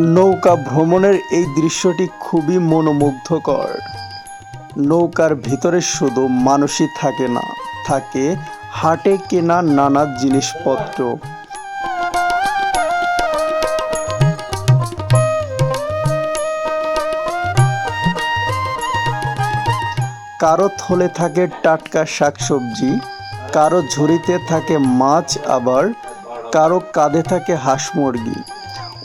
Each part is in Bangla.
নৌকা ভ্রমণের এই দৃশ্যটি খুবই মনোমুগ্ধকর। নৌকার ভিতরে শুধু মানুষই থাকে না, থাকে হাটে কেনা নানা জিনিসপত্র। কারও থলে থাকে টাটকা শাকসবজি, কারও ঝুড়িতে থাকে মাছ আবার, কারও কাঁধে থাকে হাঁস মুরগি।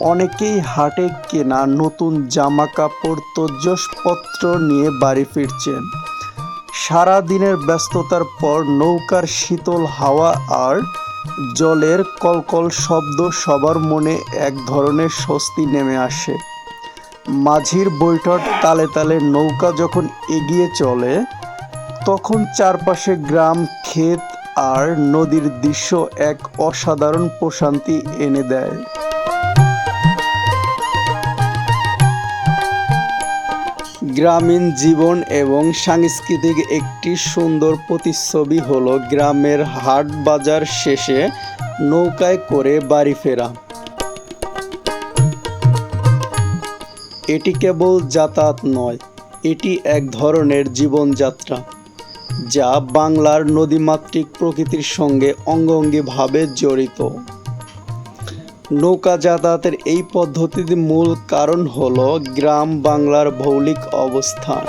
অনেকেই হাটে কেনা নতুন জামা কাপড় তৈজসপত্র নিয়ে বাড়ি ফিরছেন। সারা দিনের ব্যস্ততার পর নৌকার শীতল হাওয়া আর জলের কলকল শব্দ সবার মনে এক ধরনের স্বস্তি নেমে আসে। মাঝির বৈঠক তালে তালে নৌকা যখন এগিয়ে চলে, তখন চারপাশে গ্রাম, ক্ষেত আর নদীর দৃশ্য এক অসাধারণ প্রশান্তি এনে দেয়। গ্রামীণ জীবন এবং সাংস্কৃতিক একটি সুন্দর প্রতিচ্ছবি হলো গ্রামের হাট বাজার শেষে নৌকায় করে বাড়ি ফেরা। এটি কেবল যাতায়াত নয়, এটি এক ধরনের জীবনযাত্রা, যা বাংলার নদীমাতৃক প্রকৃতির সঙ্গে অঙ্গাঙ্গিভাবে জড়িত। নৌকা যাতায়াতের এই পদ্ধতির মূল কারণ হল গ্রাম বাংলার ভৌলিক অবস্থান।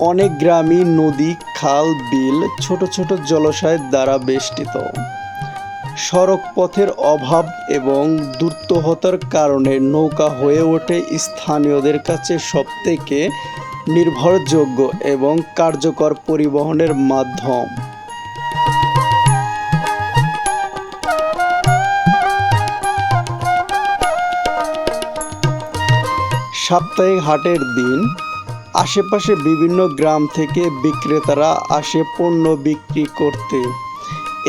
অনেক গ্রামই নদী, খাল, বিল, ছোট ছোট জলাশয়ের দ্বারা বেষ্টিত। সড়ক পথের অভাব এবং দুর্তহতার কারণে নৌকা হয়ে ওঠে স্থানীয়দের কাছে সবথেকে নির্ভরযোগ্য এবং কার্যকর পরিবহনের মাধ্যম। সাপ্তাহিক হাটের দিন, আশেপাশে বিভিন্ন গ্রাম থেকে বিক্রেতারা আসে পণ্য বিক্রি করতে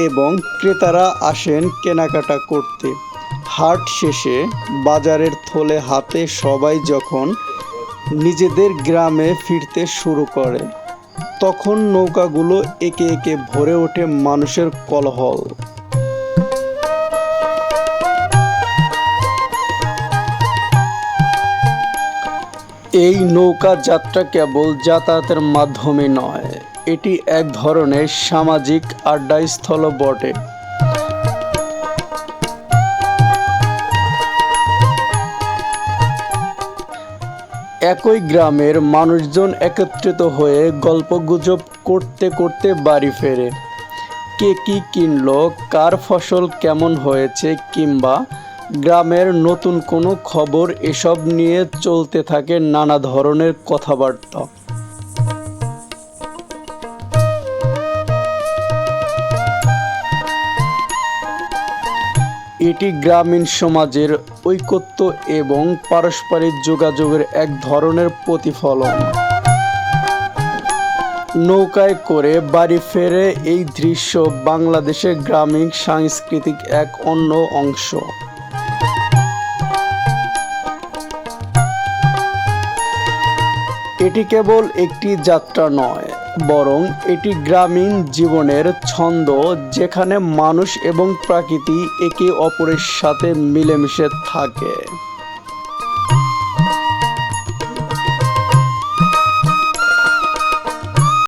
এবং ক্রেতারা আসেন কেনাকাটা করতে। হাট শেষে বাজারের থলে হাতে সবাই যখন নিজেদের গ্রামে ফিরতে শুরু করে, তখন নৌকাগুলো একে একে ভরে ওঠে মানুষের কলহল। এই নৌকা যাত্রা কেবল যাতায়াতের মাধ্যমে নয়, এটি এক ধরনের সামাজিক আড্ডাস্থল বটে। একই গ্রামের মানুষজন একত্রিত হয়ে গল্পগুজব করতে করতে বাড়ি ফেরে। কে কি কিনলো, কার ফসল কেমন হয়েছে কিংবা গ্রামের নতুন কোনো খবর এসব নিয়ে চলতে থাকে নানা ধরনের কথাবার্তা। এটি গ্রামীণ সমাজের ঐকত্য এবং পারস্পরিক যোগাযোগের এক ধরনের প্রতিফলন। নৌকায় করে বাড়ি ফেরে এই দৃশ্য বাংলাদেশের গ্রামীণ সাংস্কৃতিক এক অন্য অংশ। এটি কেবল একটি যাত্রা নয়, বরং এটি গ্রামীণ জীবনের ছন্দ যেখানে মানুষ এবং প্রকৃতি একে অপরের সাথে মিলেমিশে থাকে।